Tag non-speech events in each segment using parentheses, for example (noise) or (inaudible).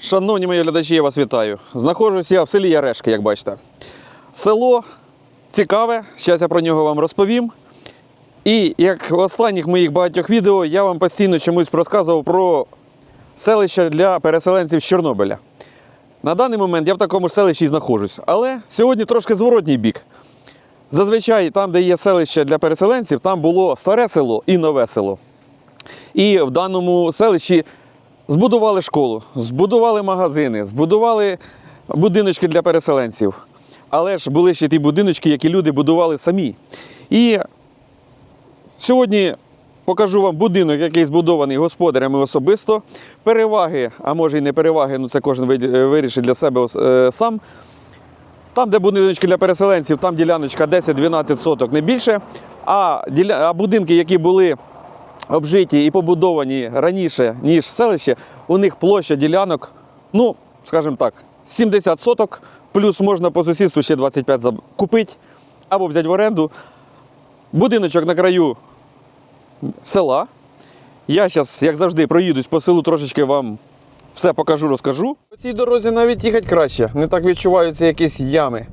Шановні мої глядачі, я вас вітаю. Знаходжусь я в селі Ярешки, як бачите. Село цікаве, зараз я про нього вам розповім. І як в останніх моїх багатьох відео я вам постійно чомусь розказував про селище для переселенців з Чорнобиля. На даний момент я в такому селищі знаходжусь. Але сьогодні трошки зворотній бік. Зазвичай там, де є селище для переселенців, там було старе село і нове село. І в даному селищі збудували школу, збудували магазини, збудували будиночки для переселенців. Але ж були ще ті будиночки, які люди будували самі. І сьогодні покажу вам будинок, який збудований господарями особисто. Переваги, а може і не переваги, ну це кожен е, вирішить для себе е, сам. Там, де будиночки для переселенців, там діляночка 10-12 соток, не більше. А будинки, які були обжиті і побудовані раніше, ніж селище, у них площа ділянок, ну, скажімо так, 70 соток, плюс можна по сусідству ще 25 заб- купити або взяти в оренду. Будиночок на краю села. Я зараз, як завжди, проїдусь по селу, трошечки вам все покажу, розкажу. По цій дорозі навіть їхати краще, не так відчуваються якісь ями.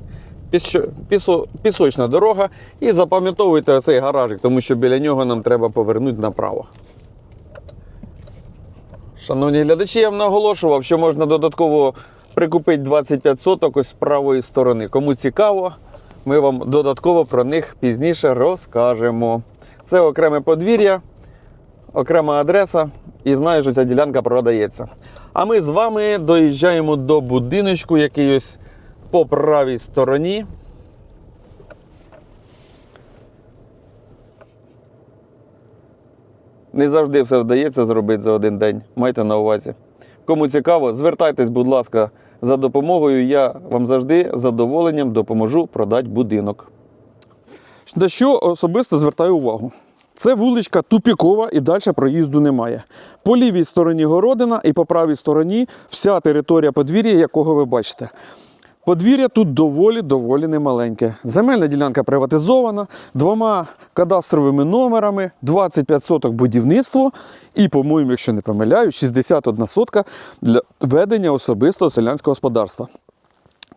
Пісо- пісо- пісочна дорога. І запам'ятовуйте цей гаражик, тому що біля нього нам треба повернути направо. Шановні глядачі, я вам наголошував, що можна додатково прикупити 25 соток ось з правої сторони. Кому цікаво, ми вам додатково про них пізніше розкажемо. Це окреме подвір'я, окрема адреса, і знаю, що ця ділянка продається. А ми з вами доїжджаємо до будиночку, який ось по правій стороні. Не завжди все вдається зробити за один день. Майте на увазі. Кому цікаво, звертайтесь, будь ласка, за допомогою. Я вам завжди з задоволенням допоможу продати будинок. На що особисто звертаю увагу? Це вуличка тупікова і далі проїзду немає. По лівій стороні городина і по правій стороні вся територія подвір'я, якого ви бачите. Подвір'я тут доволі доволі немаленьке. Земельна ділянка приватизована двома кадастровими номерами, 25 соток будівництво і, по-моєму, якщо не помиляю, 61 сотка для ведення особистого селянського господарства.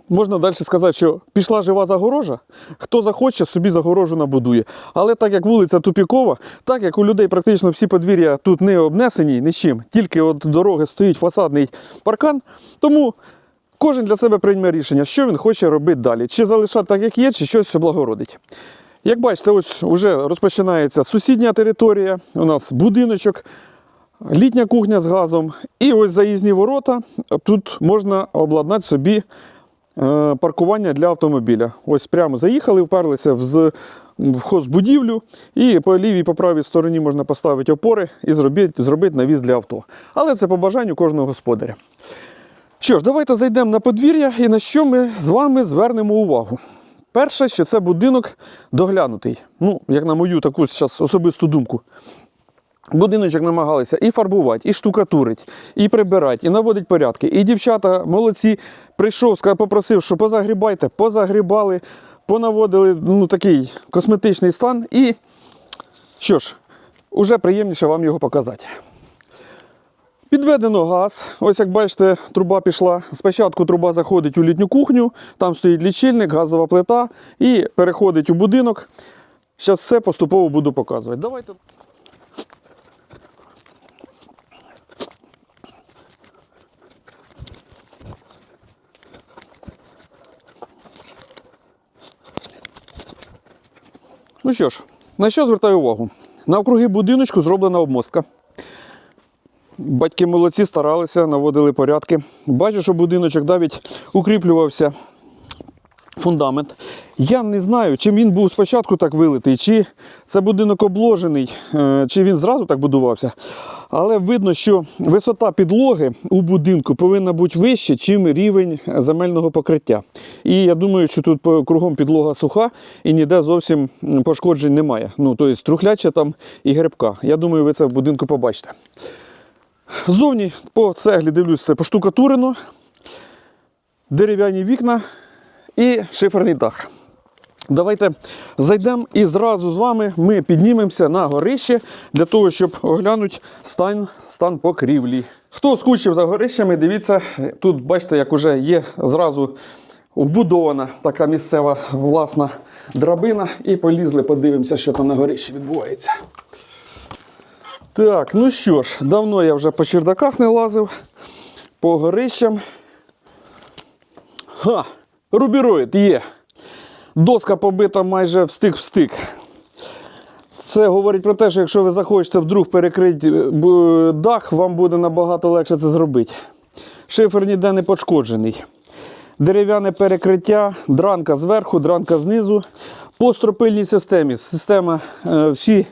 Можна далі сказати, що пішла жива загорожа, хто захоче, собі загорожу набудує. Але так як вулиця тупікова, так як у людей практично всі подвір'я тут не обнесені нічим, тільки от дороги стоїть фасадний паркан, тому кожен для себе прийме рішення, що він хоче робити далі. Чи залишати так, як є, чи щось облагородить. Як бачите, ось вже розпочинається сусідня територія, у нас будиночок, літня кухня з газом. І ось заїзні ворота. Тут можна обладнати собі е, паркування для автомобіля. Ось прямо заїхали, вперлися в, хозбудівлю, і по лівій, по правій стороні можна поставити опори і зробити навіз для авто. Але це по бажанню кожного господаря. Що ж, давайте зайдемо на подвір'я і на що ми з вами звернемо увагу. Перше, що це будинок доглянутий. Ну, як на мою таку зараз особисту думку. Будиночок намагалися і фарбувати, і штукатурити, і прибирати, і наводити порядки. І дівчата молодці. Прийшов, попросив, що позагрібайте, позагрібали, понаводили ну, такий косметичний стан. І що ж, уже приємніше вам його показати. Підведено газ. Ось як бачите, труба пішла. Спочатку труба заходить у літню кухню, там стоїть лічильник, газова плита і переходить у будинок. Зараз все поступово буду показувати. Давайте. Ну що ж, на що звертаю увагу? Навкруги будиночку зроблена обмостка. Батьки молодці старалися, наводили порядки. Бачу, що будиночок навіть укріплювався фундамент. Я не знаю, чи він був спочатку так вилитий, чи це будинок обложений, е, чи він зразу так будувався. Але видно, що висота підлоги у будинку повинна бути вища, чим рівень земельного покриття. І я думаю, що тут кругом підлога суха і ніде зовсім пошкоджень немає. Ну, тобто трухляча там і грибка. Я думаю, ви це в будинку побачите. Ззовні по цеглі дивлюсь, це поштукатурено, дерев'яні вікна і шиферний дах. Давайте зайдемо і зразу з вами ми піднімемося на горище для того, щоб оглянути стан, стан покрівлі. Хто скучив за горищами, дивіться, тут бачите, як уже є зразу вбудована така місцева власна драбина. І полізли, подивимося, що там на горищі відбувається. Так, ну що ж, давно я вже по чердаках не лазив, по горищам. Ха! Рубіроїд є. Доска побита майже в стик в стик. Це говорить про те, що якщо ви захочете вдруг перекрити е, дах, вам буде набагато легше це зробити. Шифер ніде не пошкоджений. Дерев'яне перекриття, дранка зверху, дранка знизу. По стропильній системі. Система е, всі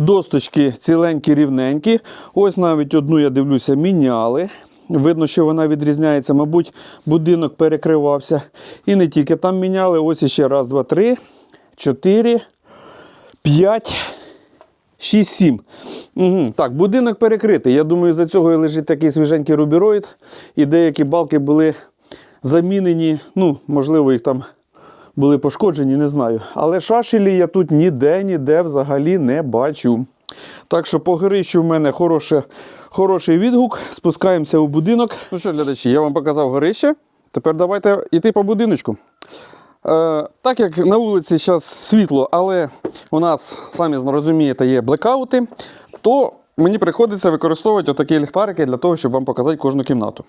досточки ціленькі, рівненькі. Ось навіть одну, я дивлюся, міняли. Видно, що вона відрізняється. Мабуть, будинок перекривався. І не тільки там міняли. Ось іще раз, два, три, чотири, п'ять. 6-7. Угу. Так, будинок перекритий. Я думаю, за цього і лежить такий свіженький рубіроїд. І деякі балки були замінені. Ну, можливо, їх там були пошкоджені, не знаю. Але шашелі я тут ніде, ніде взагалі не бачу. Так що по горищу в мене хороше, хороший відгук. Спускаємося у будинок. Ну що, глядачі, я вам показав горище. Тепер давайте йти по будиночку. Е, так як на вулиці зараз світло, але у нас, самі розумієте, є блекаути, то мені приходиться використовувати отакі ліхтарики для того, щоб вам показати кожну кімнату.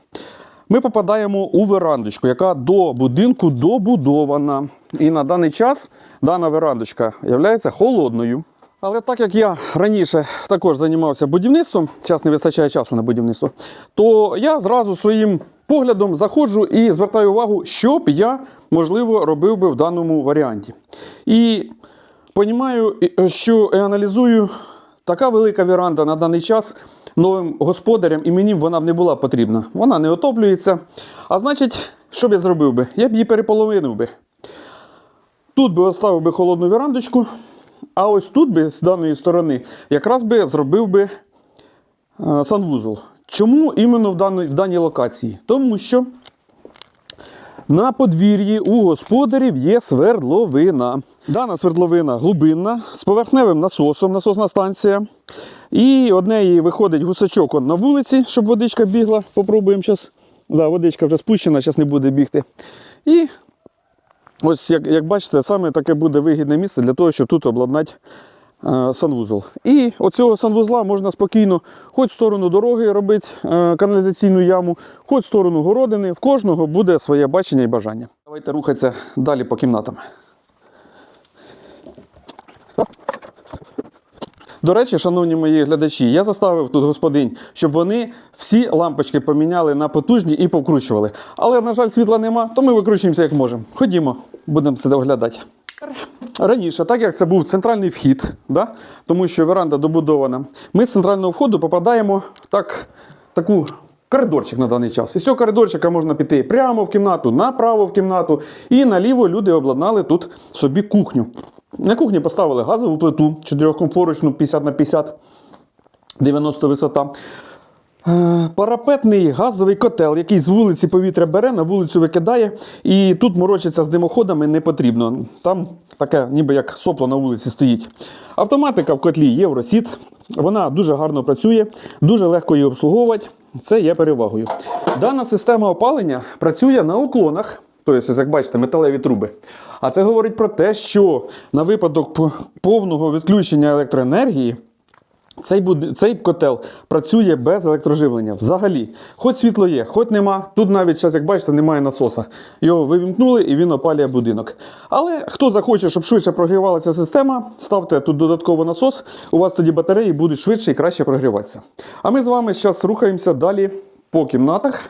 Ми попадаємо у верандочку, яка до будинку добудована. І на даний час дана верандочка є холодною. Але так як я раніше також займався будівництвом, час не вистачає часу на будівництво, то я зразу своїм поглядом заходжу і звертаю увагу, що б я, можливо, робив би в даному варіанті. І понімаю, і- що і аналізую, така велика веранда на даний час новим господарям, і мені вона б не була потрібна. Вона не отоплюється. А значить, що б я зробив би? Я б її переполовинив би. Тут би оставив би холодну верандочку, а ось тут би з даної сторони якраз би зробив би е, санвузол. Чому іменно в даній, в даній локації? Тому що на подвір'ї у господарів є свердловина. Дана свердловина глибинна з поверхневим насосом, насосна станція. І одне її виходить гусачок на вулиці, щоб водичка бігла. Попробуємо зараз. Да, водичка вже спущена, зараз не буде бігти. І ось, як, як бачите, саме таке буде вигідне місце для того, щоб тут обладнати е, санвузол. І оцього санвузла можна спокійно хоч в сторону дороги робити е, каналізаційну яму, хоч в сторону городини. В кожного буде своє бачення і бажання. Давайте рухатися далі по кімнатам. До речі, шановні мої глядачі, я заставив тут господинь, щоб вони всі лампочки поміняли на потужні і повкручували. Але, на жаль, світла нема, то ми викручуємося як можемо. Ходімо, будемо це оглядати. Раніше, так як це був центральний вхід, да? тому що веранда добудована, ми з центрального входу попадаємо так, таку коридорчик на даний час. Із цього коридорчика можна піти прямо в кімнату, направо в кімнату, і наліво люди обладнали тут собі кухню. На кухні поставили газову плиту, чотирьохкомфорочну 50 на 50, 90 висота. Е, Парапетний газовий котел, який з вулиці повітря бере, на вулицю викидає, і тут морочиться з димоходами не потрібно. Там таке, ніби як сопло на вулиці стоїть. Автоматика в котлі Євросіт. Вона дуже гарно працює, дуже легко її обслуговувати. Це є перевагою. Дана система опалення працює на уклонах. Тобто, як бачите, металеві труби. А це говорить про те, що на випадок повного відключення електроенергії цей, буд... цей котел працює без електроживлення. Взагалі, хоч світло є, хоч нема. Тут навіть зараз, як бачите, немає насоса. Його вивімкнули і він опалює будинок. Але хто захоче, щоб швидше прогрівалася система, ставте тут додатково насос. У вас тоді батареї будуть швидше і краще прогріватися. А ми з вами зараз рухаємося далі по кімнатах.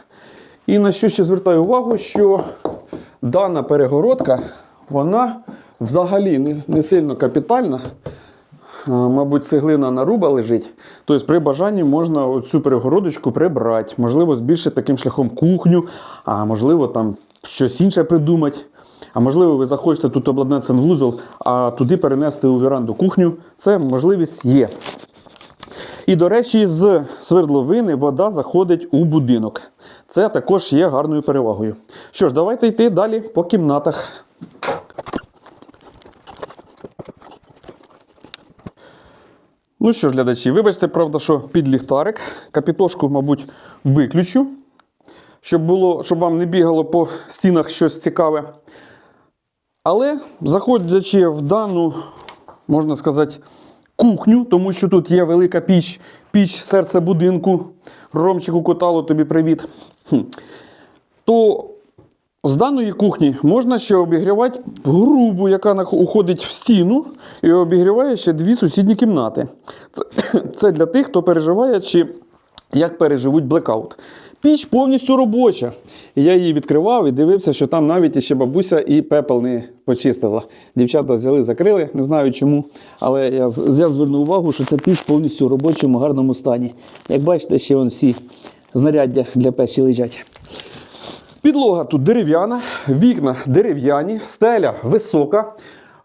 І на що ще звертаю увагу, що дана перегородка, вона взагалі не, не сильно капітальна. Мабуть, цеглина наруба лежить. Тобто при бажанні можна цю перегородочку прибрати. Можливо, збільшити таким шляхом кухню, а можливо, там щось інше придумати. А можливо, ви захочете тут обладнати санвузол, а туди перенести у веранду кухню. Це можливість є. І, до речі, з свердловини вода заходить у будинок. Це також є гарною перевагою. Що ж, давайте йти далі по кімнатах. Ну що ж, глядачі, вибачте, правда, що під ліхтарик. Капітошку, мабуть, виключу, щоб було, щоб вам не бігало по стінах щось цікаве. Але заходячи в дану, можна сказати, кухню, тому що тут є велика піч, піч серце будинку. Ромчику коталу тобі привіт. То з даної кухні можна ще обігрівати грубу, яка уходить в стіну, і обігріває ще дві сусідні кімнати. Це, (coughs) це для тих, хто переживає, чи як переживуть блекаут. Піч повністю робоча. Я її відкривав і дивився, що там навіть іще бабуся і пепел не почистила. Дівчата взяли, закрили, не знаю чому. Але я, я звернув увагу, що ця піч повністю в робочому, гарному стані. Як бачите, ще вон всі знаряддя для печі лежать. Підлога тут дерев'яна, вікна дерев'яні, стеля висока.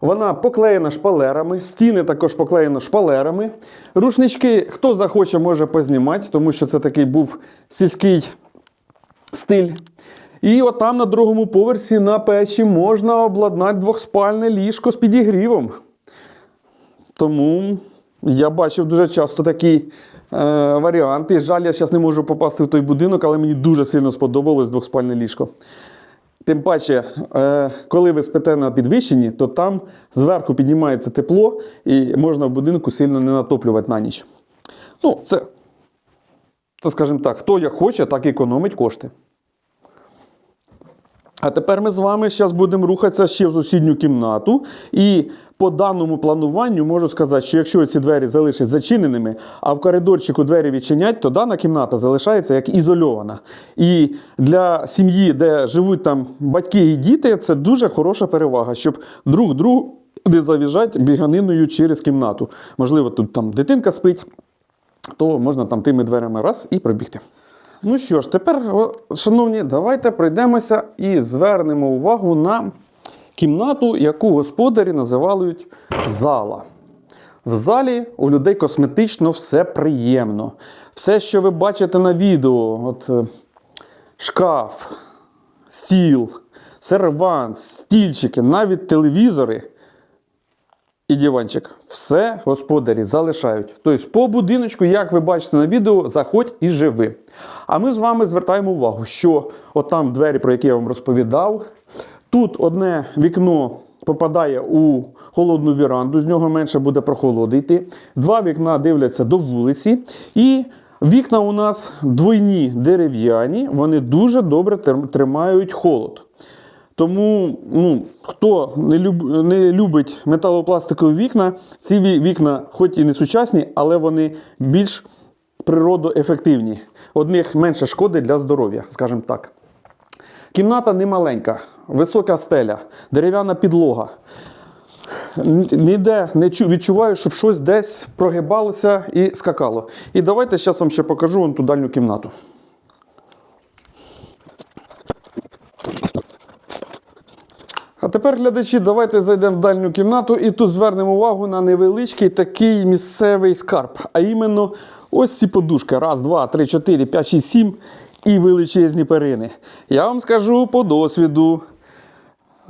Вона поклеєна шпалерами, стіни також поклеєно шпалерами. Рушнички, хто захоче, може познімати, тому що це такий був сільський стиль. І отам на другому поверсі на печі можна обладнати двохспальне ліжко з підігрівом. Тому я бачив дуже часто такі е, варіанти. Жаль, я зараз не можу попасти в той будинок, але мені дуже сильно сподобалось двохспальне ліжко. Тим паче, е, коли ви спите на підвищенні, то там зверху піднімається тепло і можна в будинку сильно не натоплювати на ніч. Ну, це, це скажімо так, хто як хоче, так і економить кошти. А тепер ми з вами зараз будемо рухатися ще в сусідню кімнату. І по даному плануванню можу сказати, що якщо ці двері залишаться зачиненими, а в коридорчику двері відчинять, то дана кімната залишається як ізольована. І для сім'ї, де живуть там батьки і діти, це дуже хороша перевага, щоб друг другу не завіжать біганиною через кімнату. Можливо, тут там дитинка спить, то можна там тими дверями раз і пробігти. Ну що ж, тепер, шановні, давайте пройдемося і звернемо увагу на кімнату, яку господарі називають зала. В залі у людей косметично все приємно. Все, що ви бачите на відео, от е, шкаф, стіл, сервант, стільчики, навіть телевізори і диванчик. Все господарі залишають. Тобто, по будиночку, як ви бачите на відео, заходь і живи. А ми з вами звертаємо увагу, що отам двері, про які я вам розповідав, тут одне вікно попадає у холодну віранду, з нього менше буде прохолоди йти. Два вікна дивляться до вулиці. І вікна у нас двойні дерев'яні, вони дуже добре тримають холод. Тому, ну, хто не, люб, не любить металопластикові вікна, ці вікна, хоч і не сучасні, але вони більш природоефективні. Одних менше шкоди для здоров'я, скажімо так. Кімната не маленька, висока стеля, дерев'яна підлога. Ніде не відчуваю, щоб щось десь прогибалося і скакало. І давайте зараз вам ще покажу вон ту дальню кімнату. А тепер, глядачі, давайте зайдемо в дальню кімнату і тут звернемо увагу на невеличкий такий місцевий скарб. А іменно ось ці подушки. Раз, два, три, чотири, п'ять, шість, сім і величезні перини. Я вам скажу по досвіду.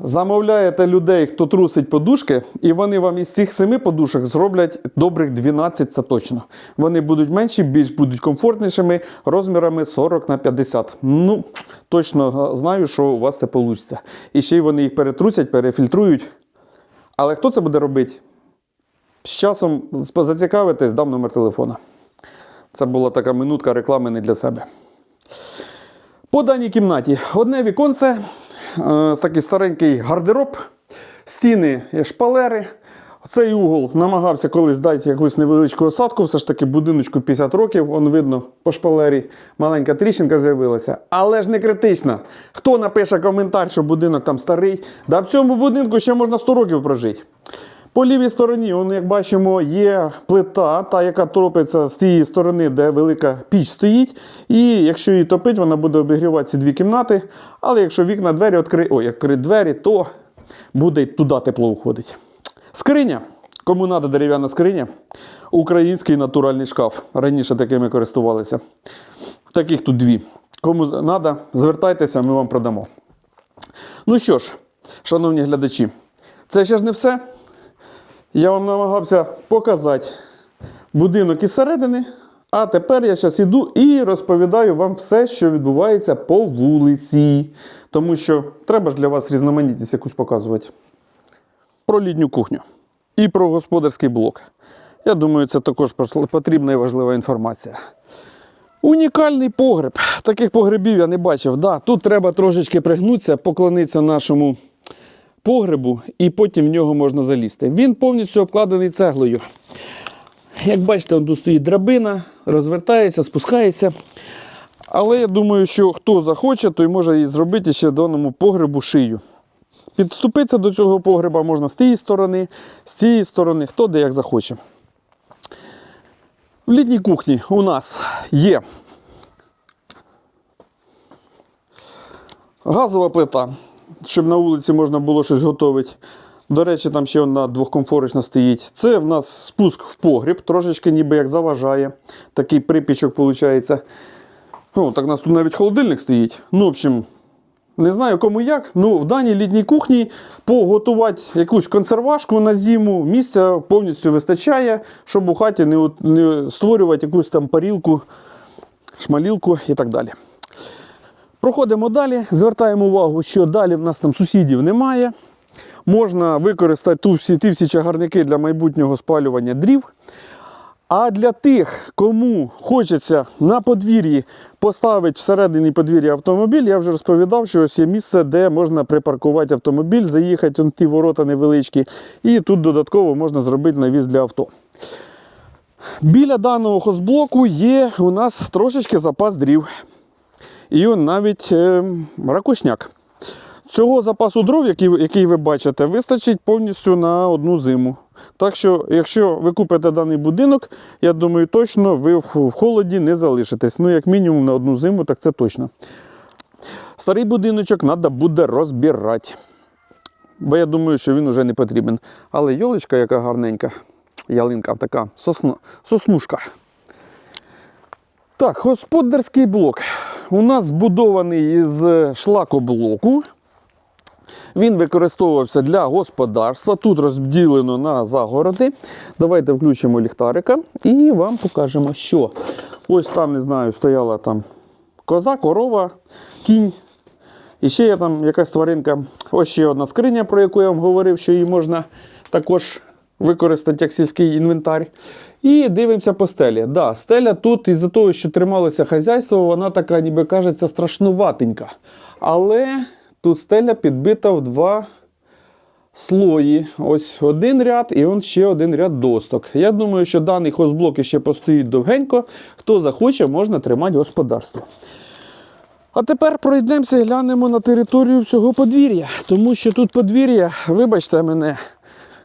Замовляєте людей, хто трусить подушки, і вони вам із цих семи подушок зроблять добрих 12, це точно. Вони будуть менші, більш будуть комфортнішими, розмірами 40 на 50. Ну, точно знаю, що у вас це вийде. І ще й вони їх перетрусять, перефільтрують. Але хто це буде робити? З часом зацікавитесь, дам номер телефона. Це була така минутка реклами не для себе. По даній кімнаті одне віконце, е, такий старенький гардероб, стіни є шпалери. Цей угол намагався колись дати якусь невеличку осадку, все ж таки будиночку 50 років, вон видно по шпалері маленька тріщинка з'явилася. Але ж не критично. Хто напише коментар, що будинок там старий, да в цьому будинку ще можна 100 років прожити. По лівій стороні, он, як бачимо, є плита, та, яка топиться з тієї сторони, де велика піч стоїть. І якщо її топить, вона буде обігрівати ці дві кімнати. Але якщо вікна двері відкри... Ой, відкрити двері, то буде туди тепло уходить. Скриня. Кому треба дерев'яна скриня? Український натуральний шкаф. Раніше такими користувалися. Таких тут дві. Кому треба, звертайтеся, ми вам продамо. Ну що ж, шановні глядачі, це ще ж не все. Я вам намагався показати будинок із середини. А тепер я зараз іду і розповідаю вам все, що відбувається по вулиці. Тому що треба ж для вас різноманітність якусь показувати. Про літню кухню і про господарський блок. Я думаю, це також потрібна і важлива інформація. Унікальний погреб. Таких погребів я не бачив. Да, тут треба трошечки пригнутися, поклонитися нашому погребу, і потім в нього можна залізти. Він повністю обкладений цеглою. Як бачите, тут стоїть драбина, розвертається, спускається. Але я думаю, що хто захоче, той може і зробити ще даному погребу шию. Підступитися до цього погреба можна з тієї сторони, з цієї сторони, хто де як захоче. В літній кухні у нас є газова плита, щоб на вулиці можна було щось готувати. До речі, там ще одна двохкомфорочна стоїть. Це в нас спуск в погріб, трошечки ніби як заважає. Такий припічок виходить. Ну, так у нас тут навіть холодильник стоїть. Ну, в общем, не знаю кому як. Ну, в даній літній кухні поготувати якусь консервашку на зиму місця повністю вистачає, щоб у хаті не, не створювати якусь там парілку, шмалілку і так далі. Проходимо далі, звертаємо увагу, що далі в нас там сусідів немає. Можна використати ту всі, ті всі чагарники для майбутнього спалювання дрів. А для тих, кому хочеться на подвір'ї поставити всередині подвір'я автомобіль, я вже розповідав, що ось є місце, де можна припаркувати автомобіль, заїхати ті ворота невеличкі, і тут додатково можна зробити навіз для авто. Біля даного хозблоку є у нас трошечки запас дрів. І навіть е, ракушняк. Цього запасу дров, який, який ви бачите, вистачить повністю на одну зиму. Так що, якщо ви купите даний будинок, я думаю, точно ви в, холоді не залишитесь. Ну, як мінімум на одну зиму, так це точно. Старий будиночок треба буде розбирати. Бо я думаю, що він вже не потрібен. Але йолочка, яка гарненька, ялинка така, сосна, соснушка. Так, господарський блок. У нас збудований із шлакоблоку. Він використовувався для господарства. Тут розділено на загороди. Давайте включимо ліхтарика і вам покажемо, що. Ось там, не знаю, стояла там коза, корова, кінь. І ще є там якась тваринка. Ось ще одна скриня, про яку я вам говорив, що її можна також використати як сільський інвентар. І дивимося по стелі. Да, стеля тут із-за того, що трималося хазяйство, вона така, ніби кажеться, страшнуватенька. Але тут стеля підбита в два слої. Ось один ряд і он ще один ряд досток. Я думаю, що даний хозблок ще постоїть довгенько. Хто захоче, можна тримати господарство. А тепер пройдемося і глянемо на територію всього подвір'я. Тому що тут подвір'я, вибачте мене,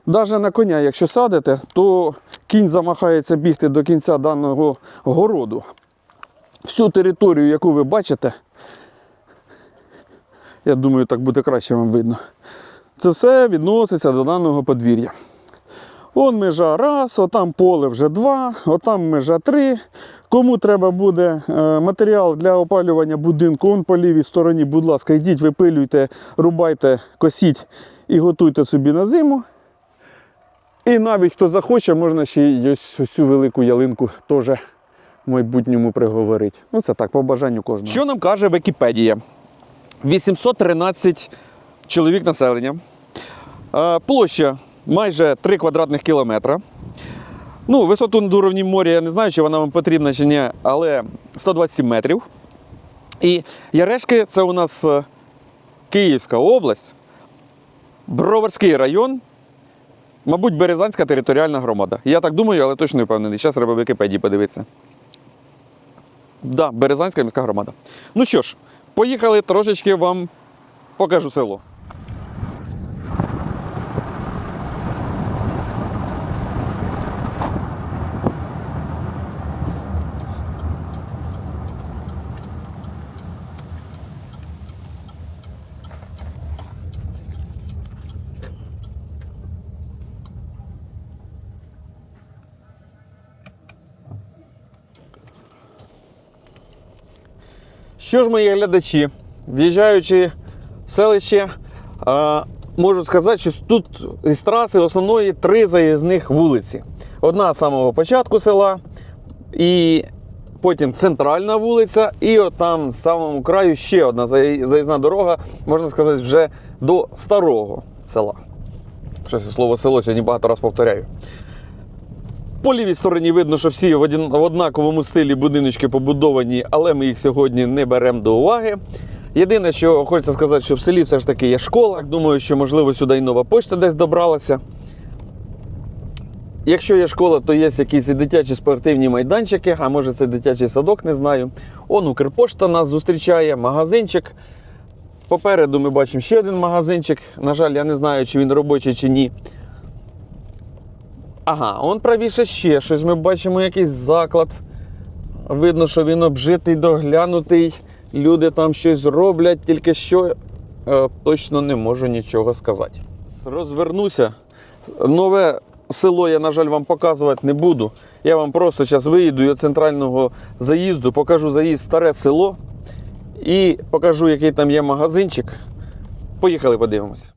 навіть на коня, якщо садите, то кінь замахається бігти до кінця даного городу. Всю територію, яку ви бачите, я думаю, так буде краще вам видно. Це все відноситься до даного подвір'я. Он межа раз, отам поле вже два, отам межа три. Кому треба буде е, матеріал для опалювання будинку, он по лівій стороні, будь ласка, йдіть, випилюйте, рубайте, косіть і готуйте собі на зиму. І навіть хто захоче, можна ще й ось цю велику ялинку теж в майбутньому приговорити. Ну це так, по бажанню кожного. Що нам каже Вікіпедія? 813 чоловік населення. Площа майже 3 квадратних кілометра. Ну, висоту над уровнем моря я не знаю, чи вона вам потрібна чи ні, але 127 метрів. І Ярешки це у нас е, Київська область, Броварський район, мабуть, Березанська територіальна громада. Я так думаю, але точно не впевнений. Зараз треба в Вікіпедії подивитися. Да, Березанська міська громада. Ну що ж, поїхали трошечки вам покажу село. Що ж, мої глядачі, в'їжджаючи в селище, можу сказати, що тут із траси основної три заїзних вулиці. Одна з самого початку села, і потім центральна вулиця, і от там в самому краю ще одна заїзна дорога, можна сказати, вже до старого села. Щось слово село сьогодні багато раз повторяю. По лівій стороні видно, що всі в, однаковому стилі будиночки побудовані, але ми їх сьогодні не беремо до уваги. Єдине, що хочеться сказати, що в селі все ж таки є школа. Думаю, що можливо сюди і нова почта десь добралася. Якщо є школа, то є якісь і дитячі спортивні майданчики, а може це дитячий садок, не знаю. Он Укрпошта нас зустрічає, магазинчик. Попереду ми бачимо ще один магазинчик. На жаль, я не знаю, чи він робочий чи ні. Ага, он правіше ще щось. Ми бачимо якийсь заклад. Видно, що він обжитий, доглянутий. Люди там щось роблять, тільки що е, точно не можу нічого сказати. Розвернуся. Нове село я, на жаль, вам показувати не буду. Я вам просто зараз виїду до центрального заїзду, покажу заїзд старе село і покажу, який там є магазинчик. Поїхали, подивимося.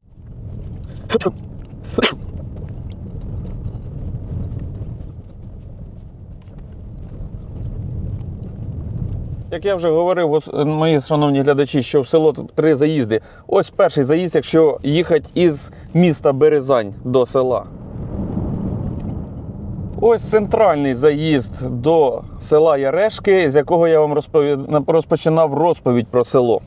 Як я вже говорив, мої шановні глядачі, що в село три заїзди. Ось перший заїзд, якщо їхати із міста Березань до села. Ось центральний заїзд до села Ярешки, з якого я вам розповід... розпочинав розповідь про село.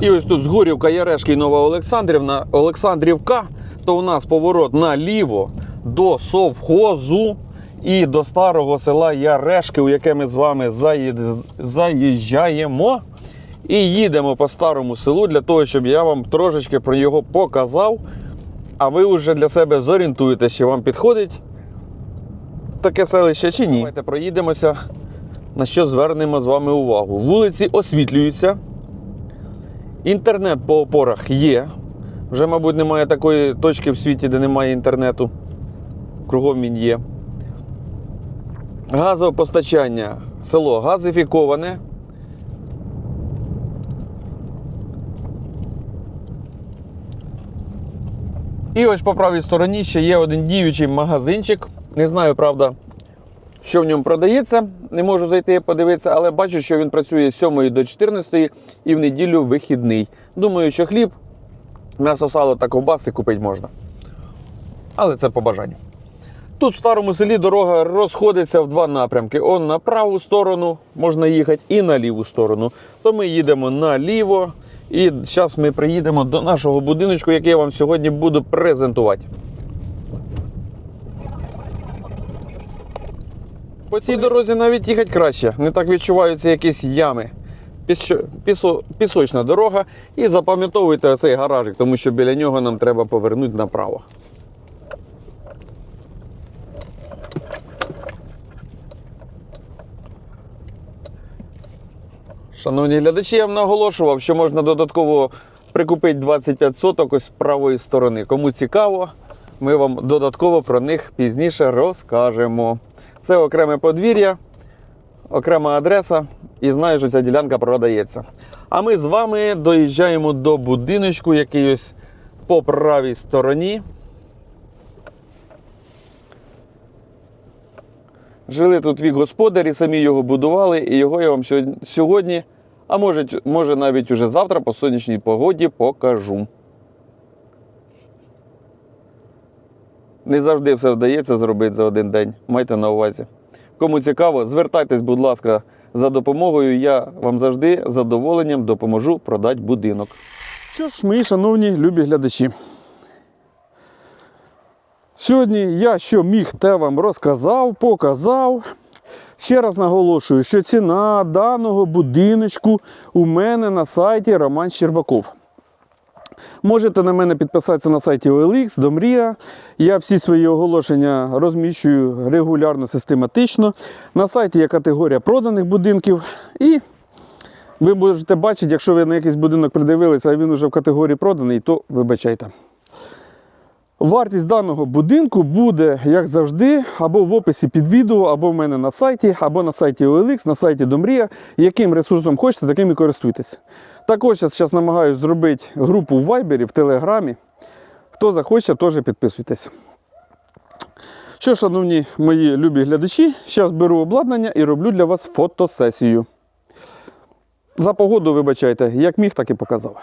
І ось тут Згорівка, Ярешки і Нова Олександрівна, Олександрівка, то у нас поворот наліво до совхозу і до старого села Ярешки, у яке ми з вами заїжджаємо. І їдемо по старому селу для того, щоб я вам трошечки про його показав. А ви вже для себе зорієнтуєте, чи вам підходить таке селище чи ні. Давайте проїдемося, на що звернемо з вами увагу. Вулиці освітлюються. Інтернет по опорах є. Вже, мабуть, немає такої точки в світі, де немає інтернету. Кругом він є. Газове постачання. Село газифіковане. І ось по правій стороні ще є один діючий магазинчик. Не знаю, правда, що в ньому продається. Не можу зайти подивитися, але бачу, що він працює з 7 до 14 і в неділю вихідний. Думаю, що хліб, м'ясо, сало та ковбаси купити можна. Але це по бажанню. Тут в старому селі дорога розходиться в два напрямки. Он на праву сторону можна їхати і на ліву сторону. То ми їдемо наліво. І зараз ми приїдемо до нашого будиночку, який я вам сьогодні буду презентувати. По цій дорозі навіть їхати краще. Не так відчуваються якісь ями. Пісо- пісо- пісочна дорога. І запам'ятовуйте цей гаражик, тому що біля нього нам треба повернути направо. Шановні глядачі, я вам наголошував, що можна додатково прикупити 25 соток ось з правої сторони. Кому цікаво, ми вам додатково про них пізніше розкажемо. Це окреме подвір'я, окрема адреса, і знаю, що ця ділянка продається. А ми з вами доїжджаємо до будиночку, який ось по правій стороні. Жили тут вік господарі, самі його будували, і його я вам сьогодні- а може, може навіть уже завтра по сонячній погоді покажу. Не завжди все вдається зробити за один день. Майте на увазі. Кому цікаво, звертайтесь, будь ласка, за допомогою. Я вам завжди з задоволенням допоможу продати будинок. Що ж, мої шановні любі глядачі. Сьогодні я що міг, те вам розказав, показав. Ще раз наголошую, що ціна даного будиночку у мене на сайті Роман Щербаков. Можете на мене підписатися на сайті OLX, Домрія. Я всі свої оголошення розміщую регулярно, систематично. На сайті є категорія проданих будинків. І ви можете бачити, якщо ви на якийсь будинок придивилися, а він вже в категорії проданий, то вибачайте. Вартість даного будинку буде, як завжди, або в описі під відео, або в мене на сайті, або на сайті OLX, на сайті Домрія. Яким ресурсом хочете, таким і користуйтесь. Також я зараз намагаюся зробити групу в Viber, в Телеграмі. Хто захоче, теж підписуйтесь. Що, шановні мої любі глядачі, зараз беру обладнання і роблю для вас фотосесію. За погоду, вибачайте, як міг, так і показав.